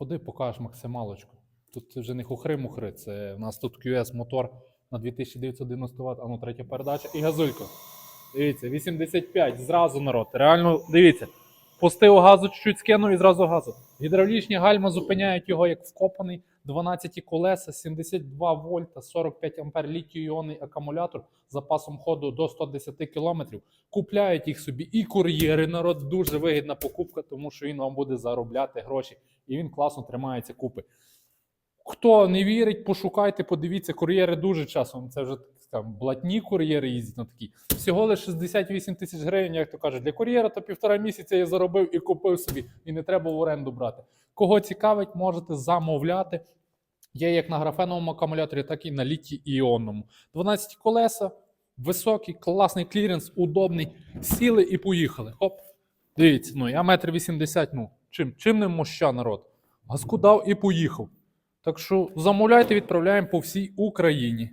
Ходи, покажеш максималочку. Тут вже не хухри-мухри, це у нас тут QS мотор на 2990 Вт, а ну третя передача і газулька. Дивіться, 85, зразу народ. Реально, дивіться. Пустив газу, чуть-чуть скинув і зразу газу. Гідравлічні гальма зупиняють його як вкопаний. 12 колеса, 72 вольта, 45 ампер літій-іонний акумулятор з запасом ходу до 110 км. Купляють їх собі і кур'єри. Народ дуже вигідна покупка, тому що він вам буде заробляти гроші і він класно тримається купи. Хто не вірить, пошукайте, подивіться, кур'єри дуже часом. Це вже там блатні кур'єри їздять на такі. Всього лише 68 тисяч гривень, як то кажуть, для кур'єра то півтора місяця я заробив і купив собі, і не треба в оренду брати. Кого цікавить, можете замовляти. Є як на графеновому акумуляторі, так і на літій іонному. 12 колеса, високий, класний кліренс, удобний. Сіли і поїхали. Хоп. Дивіться, ну я метр вісімдесят, ну чим, чим не моща народ? Газку дав і поїхав. Так що замовляйте, відправляємо по всій Україні.